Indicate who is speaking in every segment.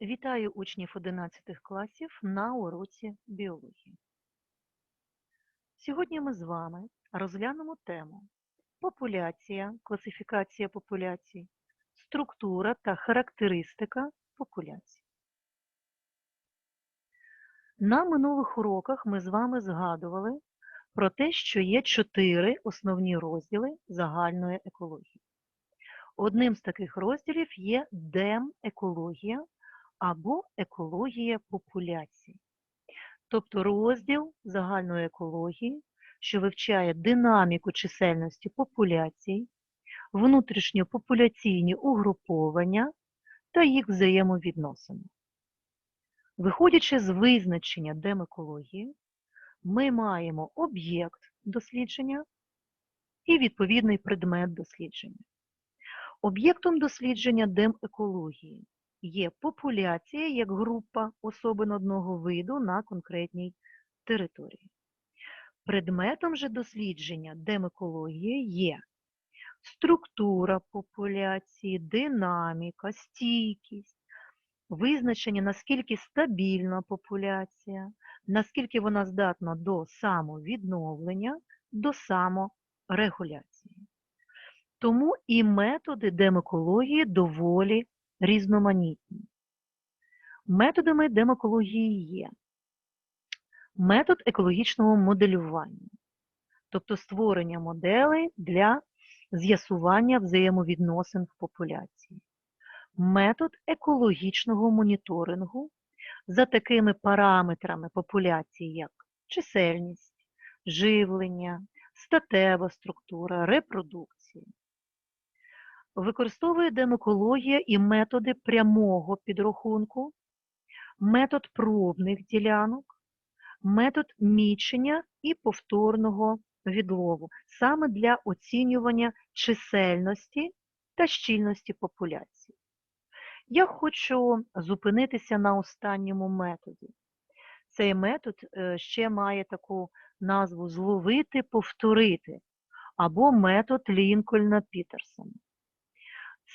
Speaker 1: Вітаю учнів 11 класів на уроці біології. Сьогодні ми з вами розглянемо тему популяція, класифікація популяцій, структура та характеристика популяцій. На минулих уроках ми з вами згадували про те, що є чотири основні розділи загальної екології. Одним з таких розділів є демекологія або екологія популяцій. Тобто розділ загальної екології, що вивчає динаміку чисельності популяцій, внутрішньопопуляційні угруповання та їх взаємовідносини. Виходячи з визначення демекології, ми маємо об'єкт дослідження і відповідний предмет дослідження. Об'єктом дослідження демекології є популяція як група особин одного виду на конкретній території. Предметом же дослідження демекології є структура популяції, динаміка, стійкість, визначення, наскільки стабільна популяція, наскільки вона здатна до самовідновлення, до саморегуляції. Тому і методи демекології доволі різноманітні. Методами демекології є метод екологічного моделювання, тобто створення моделей для з'ясування взаємовідносин в популяції, метод екологічного моніторингу за такими параметрами популяції, як чисельність, живлення, статева структура, репродукція. Використовує демекологія і методи прямого підрахунку, метод пробних ділянок, метод мічення і повторного відлову, саме для оцінювання чисельності та щільності популяції. Я хочу зупинитися на останньому методі. Цей метод е, ще має таку назву зловити, повторити або метод Лінкольна Пітерсона.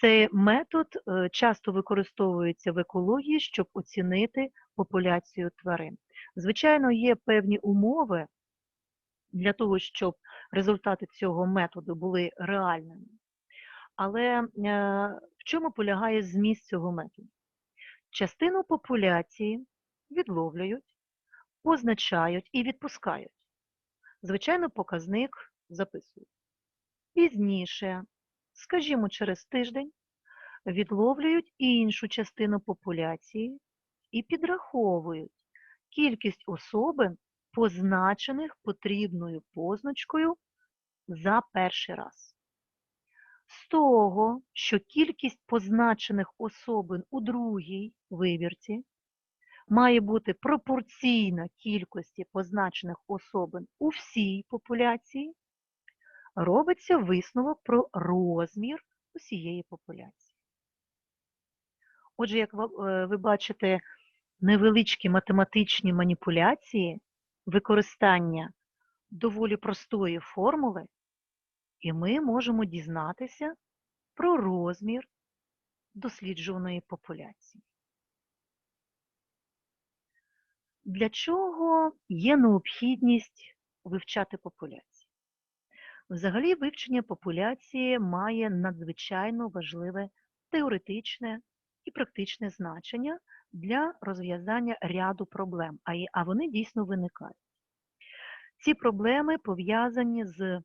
Speaker 1: Цей метод е, часто використовується в екології, щоб оцінити популяцію тварин. Звичайно, є певні умови для того, щоб результати цього методу були реальними. Але е, в чому полягає зміст цього методу? Частину популяції відловлюють, позначають і відпускають. Звичайно, показник записують. Пізніше скажімо, через тиждень відловлюють іншу частину популяції і підраховують кількість особин, позначених потрібною позначкою за перший раз. З того, що кількість позначених особин у другій вибірці має бути пропорційна кількості позначених особин у всій популяції, робиться висновок про розмір усієї популяції. Отже, як ви е, бачите, невеличкі математичні маніпуляції, використання доволі простої формули, і ми можемо дізнатися про розмір досліджуваної популяції. Для чого є необхідність вивчати популяцію? Взагалі, вивчення популяції має надзвичайно важливе теоретичне і практичне значення для розв'язання ряду проблем, а вони дійсно виникають. Ці проблеми пов'язані з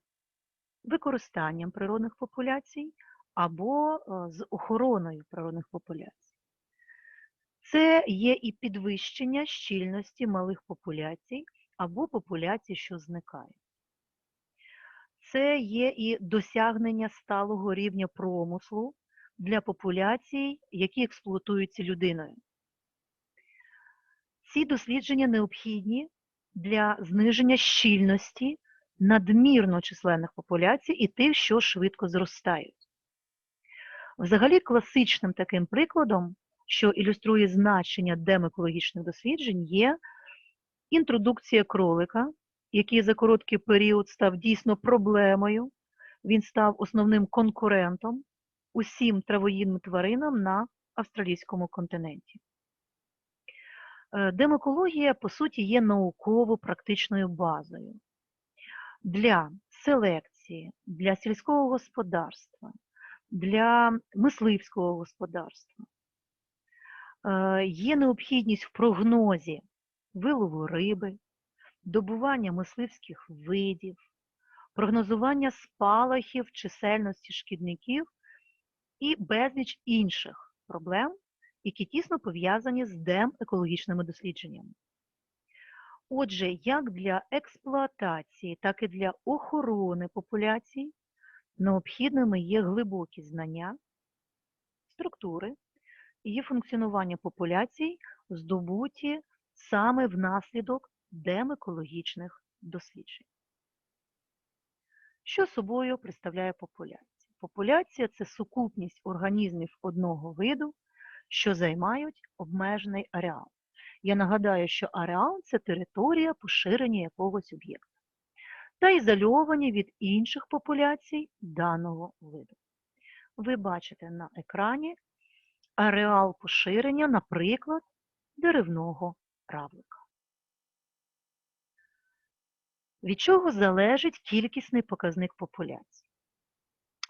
Speaker 1: використанням природних популяцій або е, з охороною природних популяцій. Це є і підвищення щільності малих популяцій або популяцій, що зникають це є і досягнення сталого рівня промислу для популяцій, які експлуатуються людиною. Ці дослідження необхідні для зниження щільності надмірно численних популяцій і тих, що швидко зростають. Взагалі, класичним таким прикладом, що ілюструє значення демекологічних досліджень, є інтродукція кролика який за короткий період став дійсно проблемою, він став основним конкурентом усім травоїдним тваринам на австралійському континенті. Е, Демокологія, по суті, є науково-практичною базою для селекції, для сільського господарства, для мисливського господарства. Е, Є необхідність в прогнозі вилову риби, добування мисливських видів, прогнозування спалахів чисельності шкідників і безліч інших проблем, які тісно пов'язані з демекологічними дослідженнями. Отже, як для експлуатації, так і для охорони популяцій необхідними є глибокі знання, структури і функціонування популяцій, здобуті саме внаслідок демекологічних досліджень. Що собою представляє популяція? Популяція це сукупність організмів одного виду, що займають обмежений ареал. Я нагадаю, що ареал це територія поширення якогось об'єкта та ізольовані від інших популяцій даного виду. Ви бачите на екрані ареал поширення, наприклад, деревного равлика. Від чого залежить кількісний показник популяції?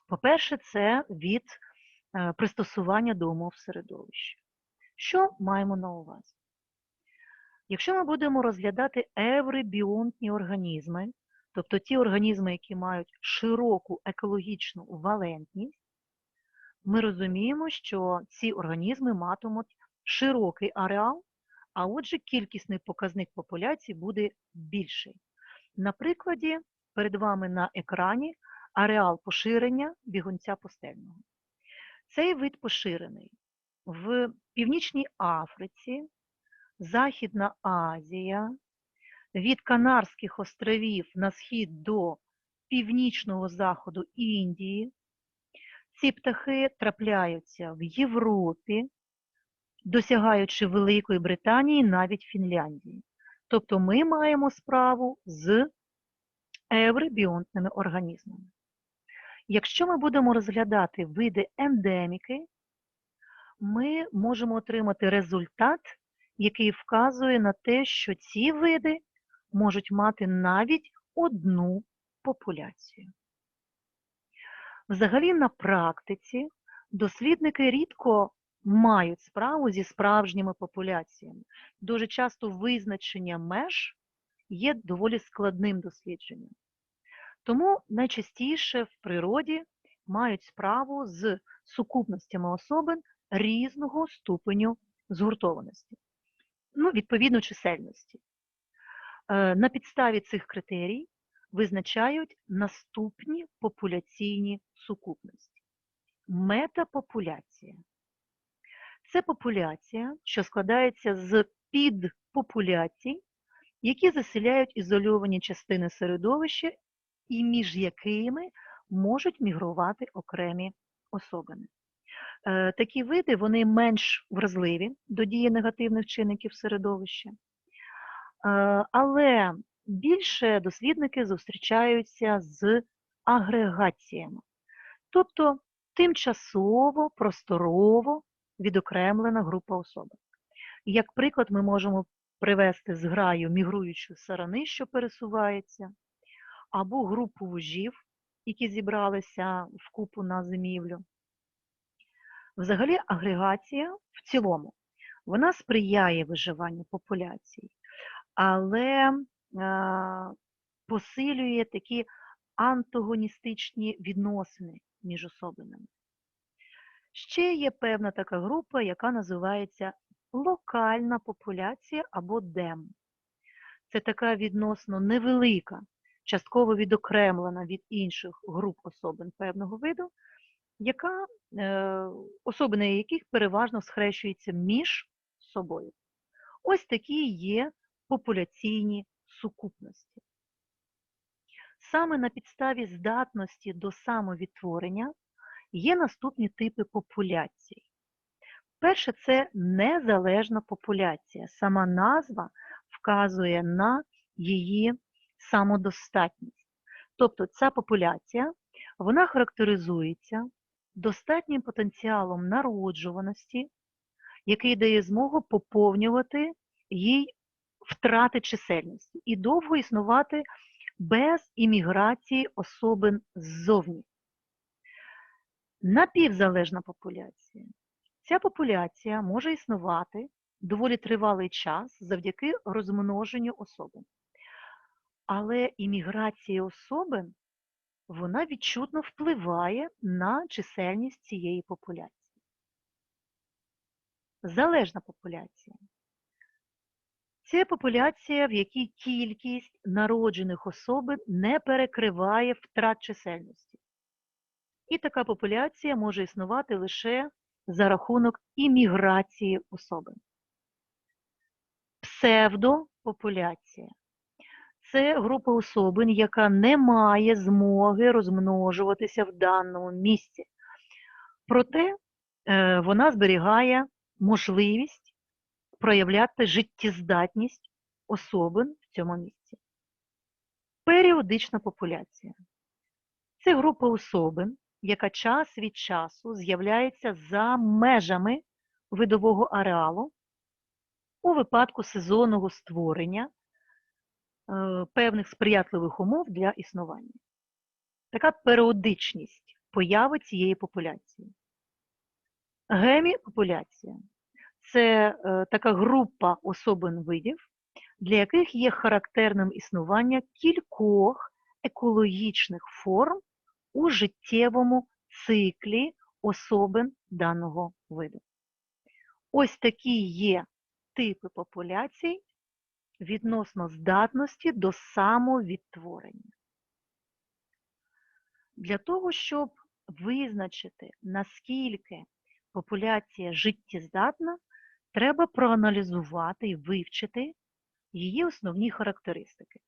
Speaker 1: По-перше, це від е, пристосування до умов середовища. Що маємо на увазі? Якщо ми будемо розглядати евребіонтні організми, тобто ті організми, які мають широку екологічну валентність, ми розуміємо, що ці організми матимуть широкий ареал, а отже, кількісний показник популяції буде більший. На прикладі перед вами на екрані ареал поширення бігунця постельного. Цей вид поширений в Північній Африці, Західна Азія, від Канарських островів на схід до північного заходу Індії. Ці птахи трапляються в Європі, досягаючи Великої Британії, навіть Фінляндії. Тобто ми маємо справу з евребіонтними організмами. Якщо ми будемо розглядати види ендеміки, ми можемо отримати результат, який вказує на те, що ці види можуть мати навіть одну популяцію. Взагалі, на практиці дослідники рідко мають справу зі справжніми популяціями. Дуже часто визначення меж є доволі складним дослідженням. Тому найчастіше в природі мають справу з сукупностями особин різного ступеню згуртованості, ну, відповідно чисельності. Е, На підставі цих критерій визначають наступні популяційні сукупності. Метапопуляція це популяція, що складається з підпопуляцій, які заселяють ізольовані частини середовища і між якими можуть мігрувати окремі особини. Е, Такі види вони менш вразливі до дії негативних чинників середовища, Е, але більше дослідники зустрічаються з агрегаціями, тобто тимчасово, просторово відокремлена група особин. Як приклад, ми можемо привести зграю мігруючої сарани, що пересувається, або групу вужів, які зібралися в купу на зимівлю. Взагалі, агрегація в цілому вона сприяє виживанню популяцій, але а, посилює такі антагоністичні відносини між особинами. Ще є певна така група, яка називається локальна популяція або ДЕМ. Це така відносно невелика, частково відокремлена від інших груп особин певного виду, яка, е, особини яких переважно схрещуються між собою. Ось такі є популяційні сукупності. Саме на підставі здатності до самовідтворення є наступні типи популяцій. Перше це незалежна популяція. Сама назва вказує на її самодостатність. Тобто ця популяція вона характеризується достатнім потенціалом народжуваності, який дає змогу поповнювати їй втрати чисельності і довго існувати без імміграції особин ззовні. Напівзалежна популяція. Ця популяція може існувати доволі тривалий час завдяки розмноженню особин. Але імміграція особин вона відчутно впливає на чисельність цієї популяції. Залежна популяція. Це популяція, в якій кількість народжених особин не перекриває втрат чисельності. І така популяція може існувати лише за рахунок імміграції особин. Псевдопопуляція це група особин, яка не має змоги розмножуватися в даному місці. Проте е, вона зберігає можливість проявляти життєздатність особин в цьому місці. Періодична популяція це група особин, яка час від часу з'являється за межами видового ареалу у випадку сезонного створення е, певних сприятливих умов для існування. Така періодичність появи цієї популяції. Геміпопуляція це е, така група особин видів, для яких є характерним існування кількох екологічних форм у життєвому циклі особин даного виду. Ось такі є типи популяцій відносно здатності до самовідтворення. Для того, щоб визначити, наскільки популяція життєздатна, треба проаналізувати і вивчити її основні характеристики.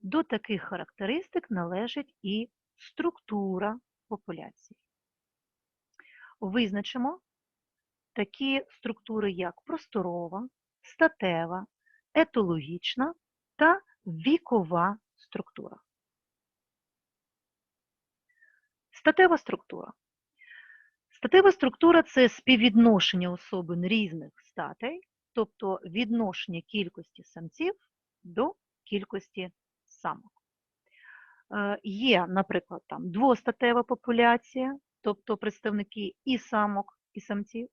Speaker 1: До таких характеристик належить і структура популяції. Визначимо такі структури, як просторова, статева, етологічна та вікова структура. Статева структура. Статева структура це співвідношення особин різних статей, тобто відношення кількості самців до кількості самок. Е, Є, наприклад, там двостатева популяція, тобто представники і самок, і самців.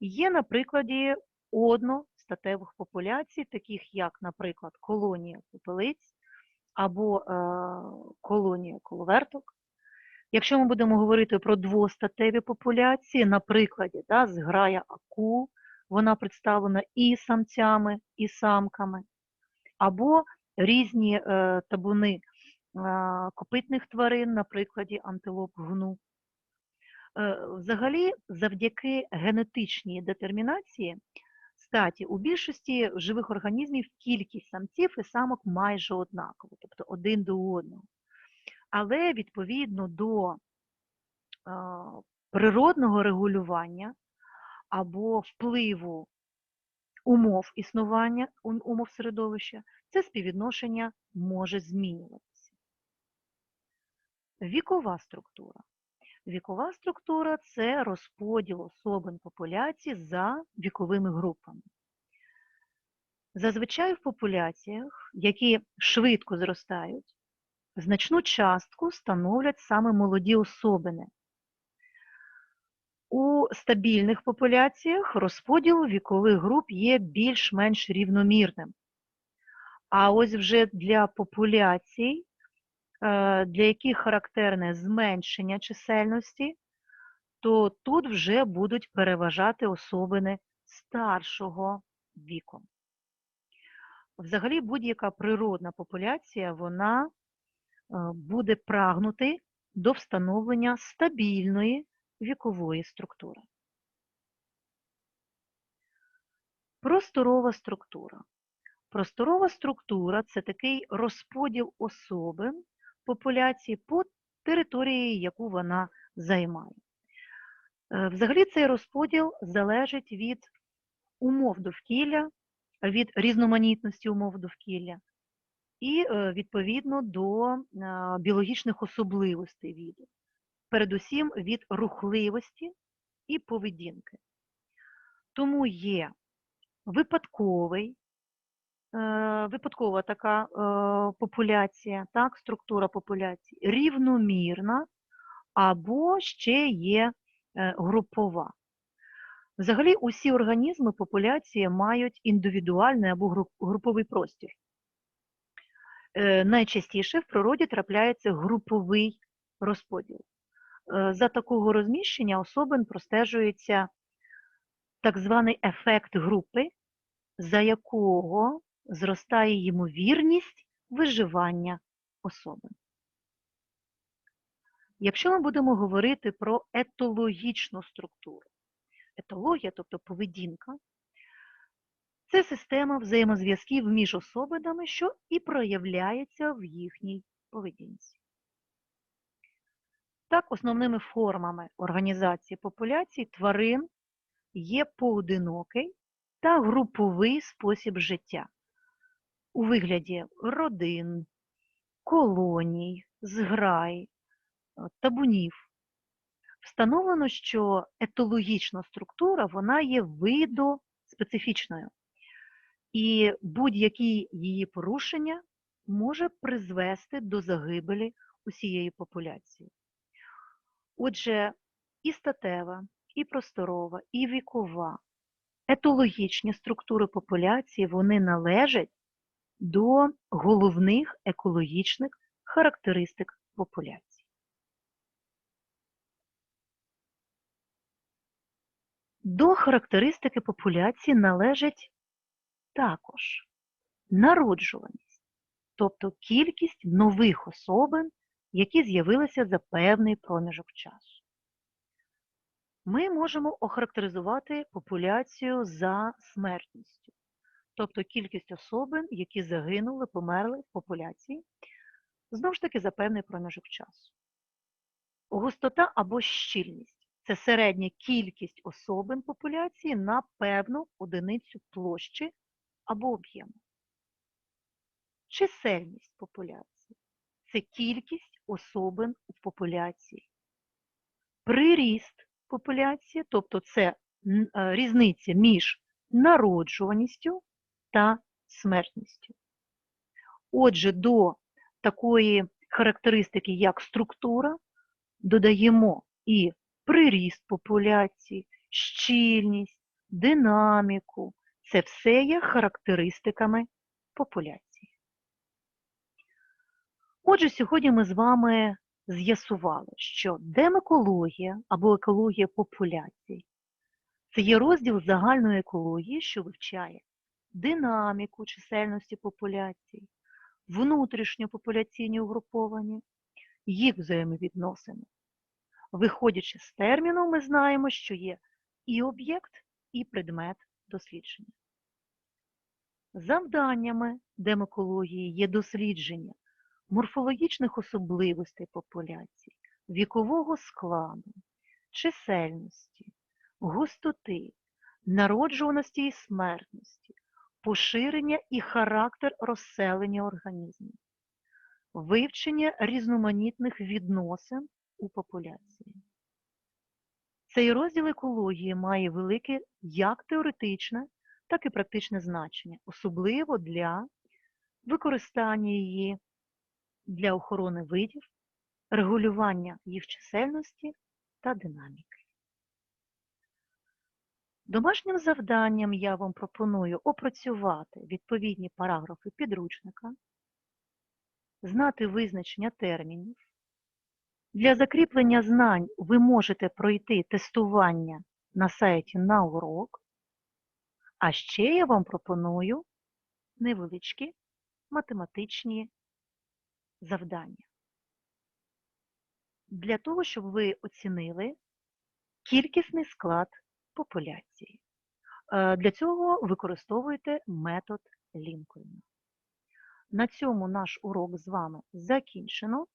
Speaker 1: Є на прикладі одностатевих популяцій, таких як, наприклад, колонія попелиць або е, колонія коловерток. Якщо ми будемо говорити про двостатеві популяції, на прикладі да, зграя акул, вона представлена і самцями, і самками, або різні е, табуни копитних тварин, на прикладі антилоп гну. Е, взагалі, завдяки генетичній детермінації статі у більшості живих організмів кількість самців і самок майже однакова, тобто один до одного. Але відповідно до природного регулювання або впливу умов існування, умов середовища, це співвідношення може змінюватися. Вікова структура. Вікова структура це розподіл особин популяції за віковими групами. Зазвичай в популяціях, які швидко зростають, значну частку становлять саме молоді особини. У стабільних популяціях розподіл вікових груп є більш-менш рівномірним. А ось вже для популяцій, для яких характерне зменшення чисельності, то тут вже будуть переважати особини старшого віку. Взагалі, будь-яка природна популяція, вона е, буде прагнути до встановлення стабільної вікової структури. Просторова структура. Просторова структура це такий розподіл особин популяції по території, яку вона займає. Е, взагалі цей розподіл залежить від умов довкілля, від різноманітності умов довкілля і е, відповідно до е, біологічних особливостей віду передусім від рухливості і поведінки. Тому є випадковий, випадкова така е, популяція, так, структура популяції, рівномірна або ще є е, групова. Взагалі, усі організми популяції мають індивідуальний або груповий простір. Е, Найчастіше в природі трапляється груповий розподіл. Е, За такого розміщення особин простежується так званий ефект групи, за якого зростає ймовірність виживання особин. Якщо ми будемо говорити про етологічну структуру, етологія, тобто поведінка, це система взаємозв'язків між особинами, що і проявляється в їхній поведінці. Так, основними формами організації популяцій тварин є поодинокий та груповий спосіб життя у вигляді родин, колоній, зграй, е, табунів. Встановлено, що етологічна структура вона є видоспецифічною, і будь-які її порушення може призвести до загибелі усієї популяції. Отже, і статева, і просторова, і вікова етологічні структури популяції вони належать до головних екологічних характеристик популяції. До характеристики популяції належить також народжуваність, тобто кількість нових особин, які з'явилися за певний проміжок часу. Ми можемо охарактеризувати популяцію за смертністю, тобто кількість особин, які загинули, померли в популяції, знову ж таки за певний проміжок часу. Густота або щільність це середня кількість особин популяції на певну одиницю площі або об'єму. Чисельність популяції це кількість особин в популяції. Приріст популяції, тобто це е, різниця між народжуваністю та смертністю. Отже, до такої характеристики, як структура, додаємо і приріст популяції, щільність, динаміку. Це все є характеристиками популяції. Отже, сьогодні ми з вами з'ясували, що демекологія або екологія популяцій це є розділ загальної екології, що вивчає динаміку чисельності популяцій, внутрішньопопуляційні угруповання, їх взаємовідносини. Виходячи з терміну, ми знаємо, що є і об'єкт, і предмет дослідження. Завданнями демекології є дослідження морфологічних особливостей популяцій, вікового складу, чисельності, густоти, народжуваності і смертності, поширення і характер розселення організмів, вивчення різноманітних відносин у популяції. Цей розділ екології має велике як теоретичне, так і практичне значення, особливо для використання її для охорони видів, регулювання їх чисельності та динаміки. Домашнім завданням я вам пропоную опрацювати відповідні параграфи підручника, знати визначення термінів. Для закріплення знань ви можете пройти тестування на сайті на урок, а ще я вам пропоную невеличкі математичні завдання. Для того, щоб ви оцінили кількісний склад популяції. Е, Для цього використовуйте метод Лінкольна. На цьому наш урок з вами закінчено.